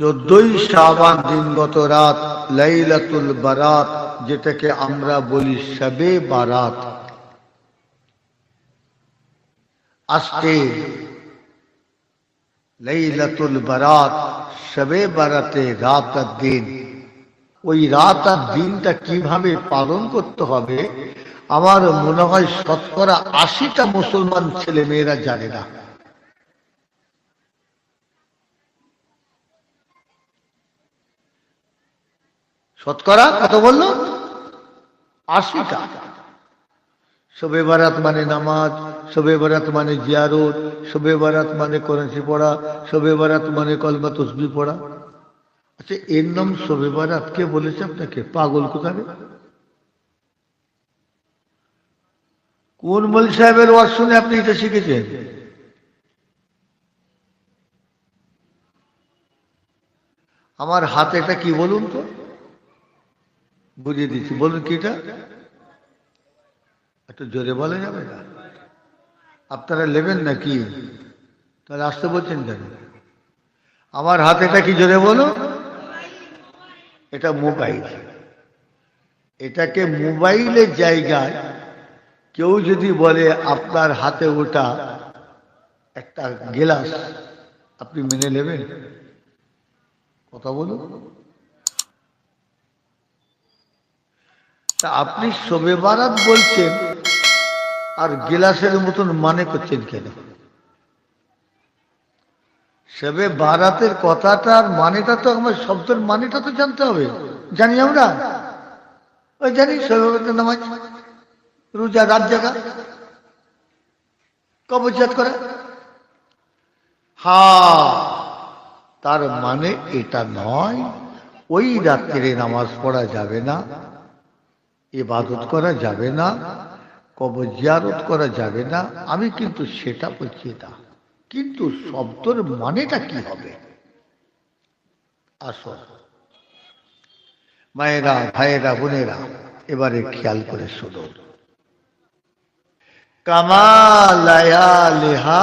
চোদ্দই শ্রাবান দিনগত রাত, লাইলাতুল বারাত, যেটাকে আমরা বলি সবে বারাত। আজকে লাইলাতুল বারাত সবে বারাতে রাত আর দিন। ওই রাত আর দিনটা কীভাবে পালন করতে হবে? আমার মনে হয় শতকরা আশিটা মুসলমান ছেলে মেয়েরা জানে না। শতকরা কত বলল? আশিটা। শবে বারাত মানে নামাজ, শবে বারাত মানে জিয়ারত, শবে বারাত মানে করেন্সি পড়া, শবে বারাত মানে কলমা তসবি পড়া। আচ্ছা এর নাম শবে বারাত কে বলেছে আপনাকে? পাগল কোথায় কোন মল সাহেবের ওয়াজ শুনে আপনি এটা শিখেছেন? আমার হাতে এটা কি বলুন তো? বুঝিয়ে দিচ্ছি। বলুন কি এটা? জোরে বলা যাবে? না আপনারা নেবেন না কি তাহলে আসতে বলছেন কেন? আমার হাতে এটা কি জোরে বলো? এটা মোবাইল। এটাকে মোবাইলের জায়গায় কেউ যদি বলে, আপনার হাতে ওটা একটা গেলাস, আপনি মেনে নেবেন? কথা বলুন। তা আপনি শোবে বারাত বলছেন, আর গিলাসের মতন মানে করছেন কেন? সেবে বারাতের কথাটার মানেটা তো আমার শব্দের মানেটা তো জানতে হবে। জানি আমরা? ওই জানি বারাতের নামাজ, রোজা, রাত জাগা কবজাত করা। হা, তার মানে এটা নয়, ওই রাত্রে নামাজ পড়া যাবে না। ইবাদত করা যাবে না, কবর জিয়ারত করা যাবে না। আমি কিন্তু সেটা বলছি না। কিন্তু শব্দর মানেটা কি হবে? আসো। মায়েরা, ভাইয়েরা, বোনেরা, এবারে খেয়াল করে শুনো। কামালায়া লেহা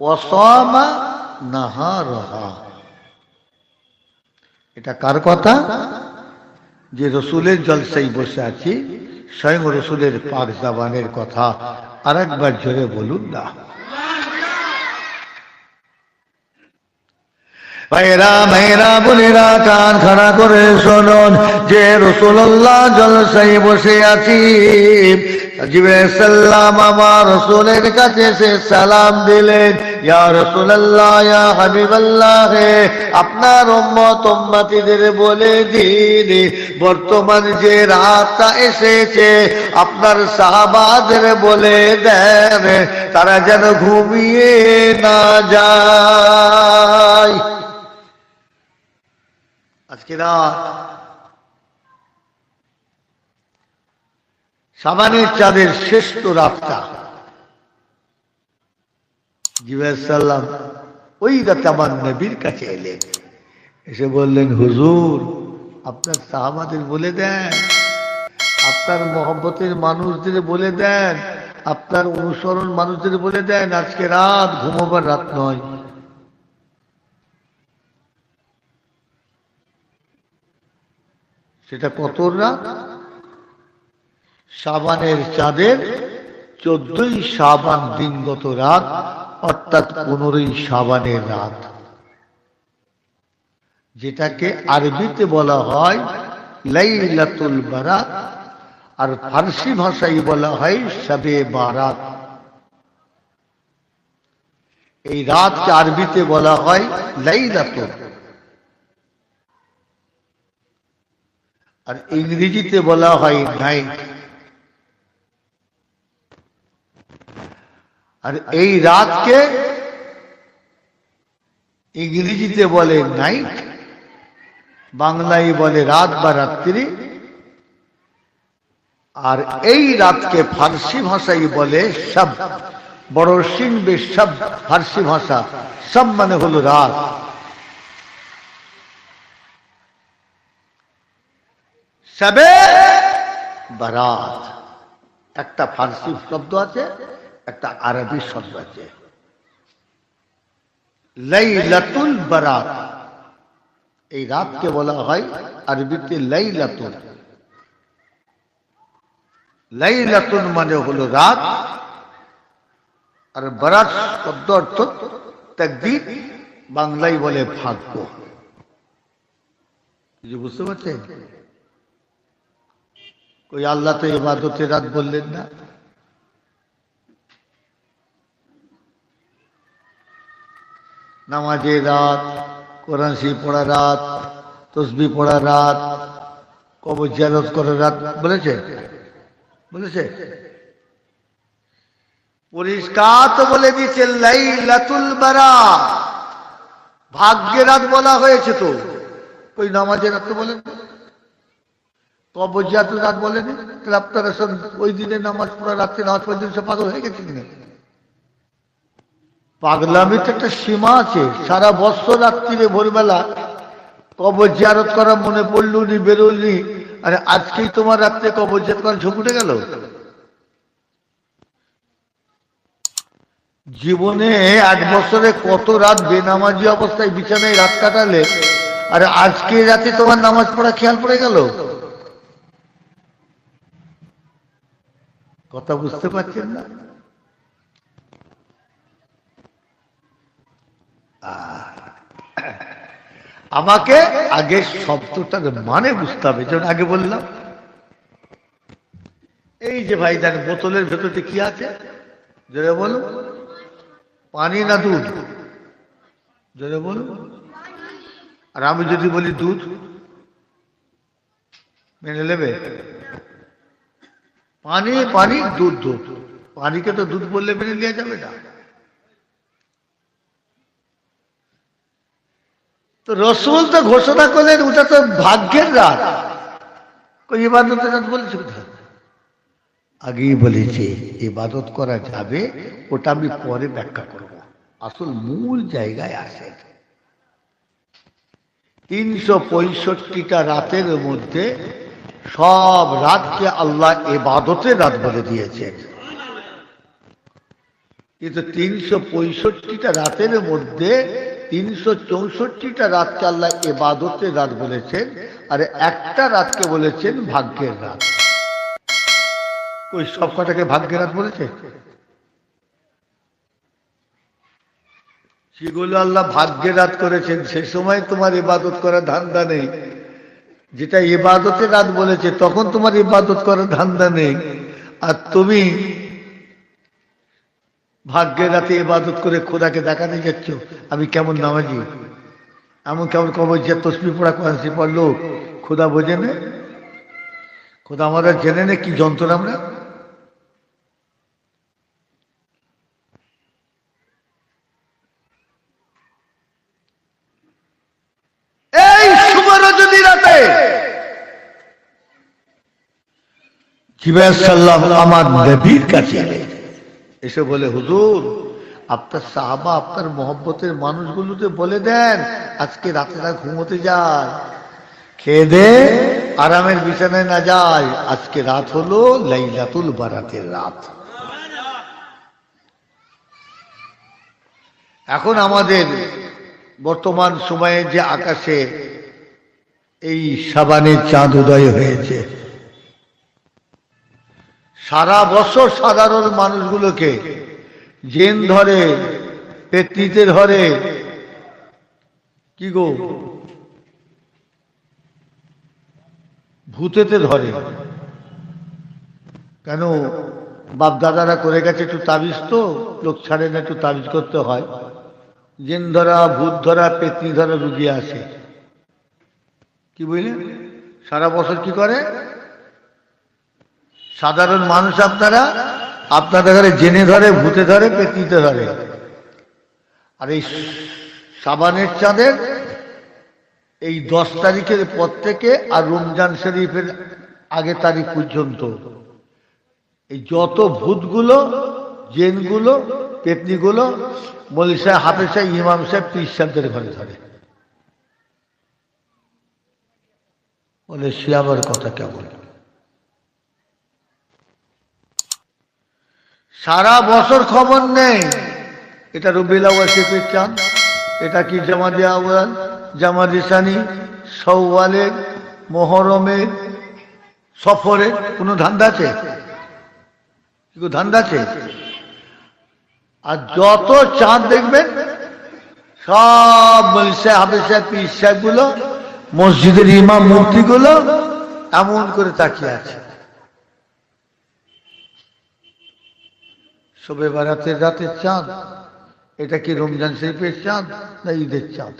অসমা নাহা রহা এটা কার কথা? যে রসুলের জলসাই বসে আছি, স্বয়ং রসুলের পাক জাবানের কথা আর একবার জোরে বলুন না। ভাইরা মেয়েরা, বোনেরা, কান খাড়া করে শোনন, যে রসুল্লাহ জলসাই বসে আছি জিবে সাল্লাম আমার রসুলের কাছে সে সালাম দিলেন, ইয়া রসুল্লাহ ইয়া হাবিবাল্লাহ, আপনার উম্মত উম্মতিদের বলে দিন, বর্তমান যে রাতটা এসেছে, আপনার সাহাবাদের বলে দেন, তারা যেন ঘুমিয়ে না যায়। আজকে রাত সাবানের চাঁদের শ্রেষ্ঠ রাতটা জিবাসাল্লাম ওই রাতে আমার নবীর কাছে এলেন। এসে বললেন, হুজুর, আপনার সাহাবাদের বলে দেন, আপনার মহব্বতের মানুষদের বলে দেন, আপনার অনুসরণ মানুষদের বলে দেন, আজকে রাত ঘুমোবার রাত নয়। সেটা কত রাত? সাবানের চাঁদের চোদ্দই সাবান দিনগত রাত, অর্থাৎ পনেরোই সাবানের রাত। যেটাকে আরবিতে বলা হয় লাইলাতুল বারাত, আর ফার্সি ভাষায় বলা হয় সবে বারাত। এই রাতকে আরবিতে বলা হয় লাইলাতুল। আর ইংরেজিতে বলা হয় নাইট। আর এই রাতকে ইংরেজিতে বলে নাইট, বাংলায় বলে রাত বা রাত্রি। আর এই রাতকে ফার্সি ভাষায় বলে সব বড় সিং সব ফার্সি ভাষা। সব মানে হলো রাত। সবে বারাত একটা ফার্সি শব্দ আছে। একটা আরবি শব্দ আছে। লাইলাতুল বারাত। এই রাতকে বলা হয় আরবিতে লাইলাতুন লাইলাতুন মানে হলো রাত। আর বরাত শব্দ অর্থ তাকদির বাংলায় বলে ভাগ্য। বুঝতে পারছেন? ওই আল্লাহ তো ইবাদতের রাত বললেন না। নামাজের রাত, কোরআন শরীফ পড়া রাত, তসবি পড়া রাত, কবর জিয়ারত করার রাত, বলেছে? বলেছে? পরিষ্কার তো বলে দিয়েছে, লাইলাতুল বারাত ভাগ্যের রাত বলা হয়েছে তো। ওই নামাজের রাত তো বলেন। কবর রাত বলেন। তাহলে আপনারা ওই দিনে নামাজ পড়া, রাত্রে নামাজ পড়ে দিন সব পাগল হয়ে গেছে কিনা? পাগলামির তো একটা সীমা আছে। সারা বছর রাত্রিরে ভোরবেলা কবর জিয়ারত করা মনে পড়ল নি বেরোলনি, আরে আজকেই তোমার রাত্রে কবর জিয়ারত করা ঝুঁক উঠে গেল? জীবনে এক বছরে কত রাত বেনামাজি অবস্থায় বিছানায় রাত কাটালে, আরে আজকে রাতে তোমার নামাজ পড়া খেয়াল পড়ে গেল? কথা বুঝতে পারছেন না? আমাকে আগে শব্দটার মানে বুঝতে হবে যেমন আগে বললাম। এই যে ভাই, দেখ, বোতলের ভেতরে কি আছে? জোরে বলো পানি না দুধ? জোরে বলো আর আমি যদি বলি দুধ, মেনে নেবে? পানি পানি, দুধ দুধ। পানিকে তো দুধ বললে মেনে নেওয়া যাবে না। তো রসুল তো ঘোষণা করলেন, ওটা তো ভাগ্যের রাত। ইবাদতের রাত বলেছে কোথায়? আগেই বলেছে, ইবাদত করা যাবে, ওটা আমি পরে ব্যাখ্যা করব। আসল মূল জায়গায় আসে তিনশো পঁয়ষট্টিটা রাতের মধ্যে সব রাতকে আল্লাহ এবাদতের রাত বলে দিয়েছেন। কিন্তু তিনশো পঁয়ষট্টিটা রাতের মধ্যে তিনশো চৌষট্টিটা রাতকে আল্লাহ এবাদতের রাত বলেছেন, আর একটা রাতকে বলেছেন ভাগ্যের রাত। ওই সব কটাকে ভাগ্যের রাত বলেছে? সেগুলো আল্লাহ ভাগ্যের রাত করেছেন, সে সময় তোমার ইবাদত করার ধান্দা নেই। যেটা ইবাদতের রাত বলেছে, তখন তোমার ইবাদত করার ধান্দা নেই। আর তুমি ভাগ্যের রাতে ইবাদত করে খোদাকে দেখাতে যাচ্ছ, আমি কেমন নামাজি? এমন কেমন কবর যে তসবি পড়া কোরআন পড়ল খোদা বোঝে না? খোদা আমাদের জেনে নে কি যন্ত্র আমরা? রাতে জিবাসাল্লাম আমার নবীর কাছে এলেন। এসে বলে, হুজুর, আপনার সাহাবা, আপনার মহব্বতের মানুষগুলোকে বলে দেন, আজকে রাতেরা ঘুমোতে যায়। খেয়ে দে, আরামের বিছানায় না যায়। আজকে রাত হলো লাইলাতুল বারাতের রাত। এখন আমাদের বর্তমান সময়ে যে আকাশে এই সাবানের চাঁদ উদয় হয়েছে সারা বছর সাধারণ মানুষগুলোকে জেন ধরে পেতনিতে ধরে কি গো? ভূতেতে ধরে। কেন? বাপ দাদারা করে গেছে একটু তাবিজ তো, লোক ছাড়ে না একটু তাবিজ করতে হয়। জেন ধরা, ভূত ধরা, পেতনি ধরা রুগী আসে কি বুঝলেন সারা বছর কি করে? সাধারণ মানুষ আপনারা, আপনাদের ঘরে জেনে ধরে, ভূতে ধরে পেতনিতে ধরে। আর এই সাবানের চাঁদের এই দশ তারিখের পর থেকে আর রমজান শরীফের আগে তারিখ পর্যন্ত। এই যত ভূতগুলো, জেনগুলো পেতনিগুলো মলি সাহেব, হাফেজ সাহেব, ইমাম সাহেব, পীর ঘরে ধরে। বলে সে আবার কথা কেমন? সারা বছর খবর নেই। এটা রবিল শেখের চাঁদ। এটা কি জামাদি আওয়াল জামাদি সানি, সৌওয়ালে, মোহরমে, সফরে কোনো ধান্দা আছে? ধান্দা আছে? আর যত চাঁদ দেখবেন, সব মলসা হাবেসা পীর সাহেবগুলো, মসজিদের ইমাম মূর্তিগুলো এমন করে তাকিয়ে আছে। শোবে বারাতের রাতের চাঁদ। এটা কি রমজান শরীফের চাঁদ না ঈদের চাঁদ?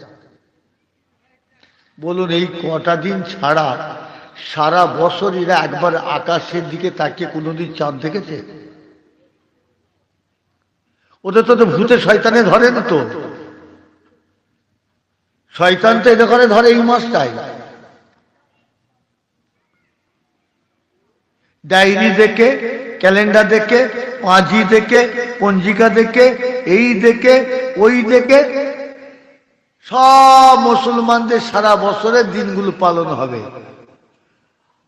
বলুন, এই কটা দিন ছাড়া সারা বছর এরা একবার আকাশের দিকে তাকিয়ে কোনোদিন চাঁদ দেখেছে? ওদের তো তো ভূতে শয়তানে ধরে না তো। শয়তান তো এটা করে ধরে এই মাসটাই। ডায়েরি দেখে ক্যালেন্ডার দেখে পাঁজি দেখে, পঞ্জিকা দেখে, এই দেখে, ওই দেখে, সব মুসলমানদের সারা বছরের দিনগুলো পালন হবে।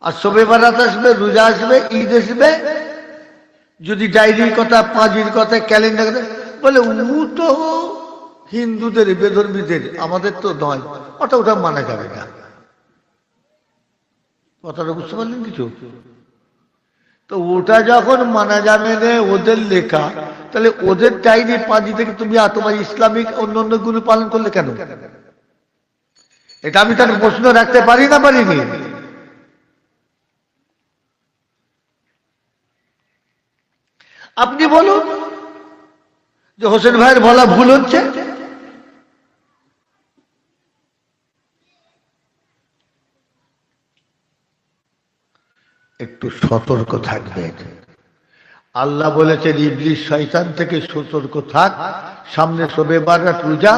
আর শোবে বারাত আসবে, রোজা আসবে, ঈদ আসবে। যদি ডায়েরির কথা পাঁজির কথা, ক্যালেন্ডার কথা, বলে উ তো হিন্দুদের, বেধর্মীদের, আমাদের তো নয়। ওটা ওটা মানা যাবে না। কথাটা বুঝতে পারলেন কিছু? তো ওটা যখন মানা যাবে ওদের লেখা, তাহলে ওদের ডায়েরি পাঁজি থেকে তুমি তোমার ইসলামিক অন্য অন্যগুলো পালন করলে কেন? এটা আমি তার প্রশ্ন রাখতে পারি না পারিনি আপনি বলুন যে হোসেন ভাইয়ের বলা ভুল হচ্ছে? একটু সতর্ক থাকবে। আল্লাহ বলেছেন ইবলিশ শয়তান থেকে সতর্ক থাক। সামনে সবে বারাত রোজা।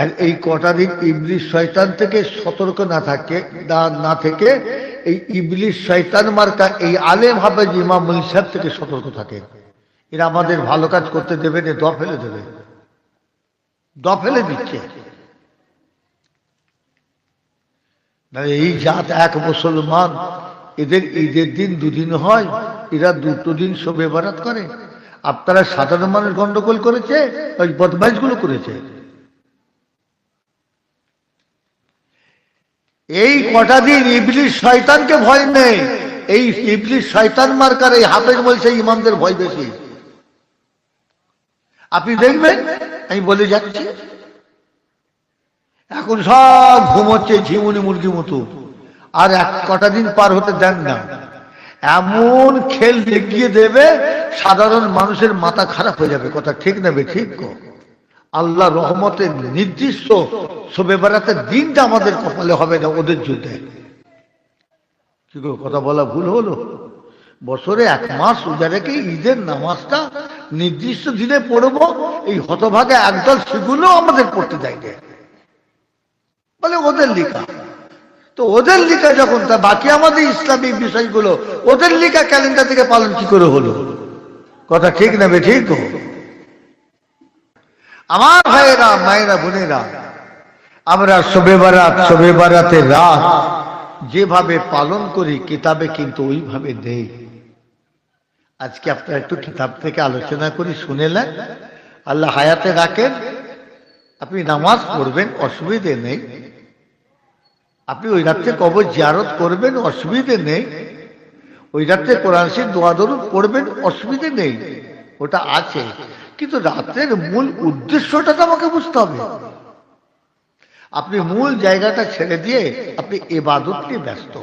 আর এই কটা দিন ইবলিশ শয়তান থেকে সতর্ক না থাকে, না থেকে এই ইবলিশ শয়তান মার্কা এই আলেম হাফেজ ইমাম সাহেব থেকে সতর্ক থাকে। এরা আমাদের ভালো কাজ করতে দেবে না দ ফেলে দেবে। দ ফেলে দিচ্ছে। এই জাত এক মুসলমান এদের ঈদের দিন দুদিন হয়, এরা দুটো দিন শোভে বারাত করে। আপনারা সাধারণ মানুষ গন্ডগোল করেছে, ওই বদমাইশগুলো করেছে। এই কটা দিন ইবলিশ শয়তানকে ভয় নেই। এই ইবলিশ শয়তান মার্কার এই হাফেজ বলছে, ইমামদের ভয় বেশি। আপনি দেখবেন? আমি বলে যাচ্ছি। এখন সব ঘুমোচ্ছে ঝিমুনি মুরগি মতো। আর এক কটা দিন পার হতে দেন না। এমন খেল দেখিয়ে দেবে, সাধারণ মানুষের মাথা খারাপ হয়ে যাবে। কথা ঠিক নেবে ঠিক আল্লাহ রহমতের নির্দিষ্ট শোবে বেড়াতে দিনটা আমাদের কপালে হবে না ওদের যুদ্ধে। কি কথা বলা ভুল হলো? বছরে এক মাস রোজা রেখে ঈদের নামাজটা নির্দিষ্ট দিনে পড়ব, এই হতভাগে একদল সেগুলো আমাদের পড়তে দেয়নি। বলে ওদের লিখা। তো ওদের লিখা যখন, তা বাকি আমাদের ইসলামিক বিষয়গুলো, ওদের লিখা ক্যালেন্ডার থেকে পালন কি করে হলো? কথা ঠিক নেবে ঠিক আমার ভাইয়েরা, মায়েরা, বোনেরা, আমরা শোবে বারাত, শোবে বারাতে রাত, যেভাবে পালন করি, কিতাবে কিন্তু ওইভাবে নেই। আজকে আপনারা একটু কিতাব থেকে আলোচনা করি শুনেলেন আল্লাহ হায়াতে রাখেন। আপনি নামাজ পড়বেন, অসুবিধে নেই। আপনি ওই রাত্রে কবর জিয়ারত করবেন, অসুবিধে নেই। ওই রাত্রে কোরআন শরীফ দোয়া দরুদ পড়বেন, অসুবিধে নেই। ওটা আছে। কিন্তু রাত্রের মূল উদ্দেশ্যটা তো আমাকে বুঝতে হবে। আপনি মূল জায়গাটা ছেড়ে দিয়ে আপনি এবাদত নিয়ে ব্যস্ত।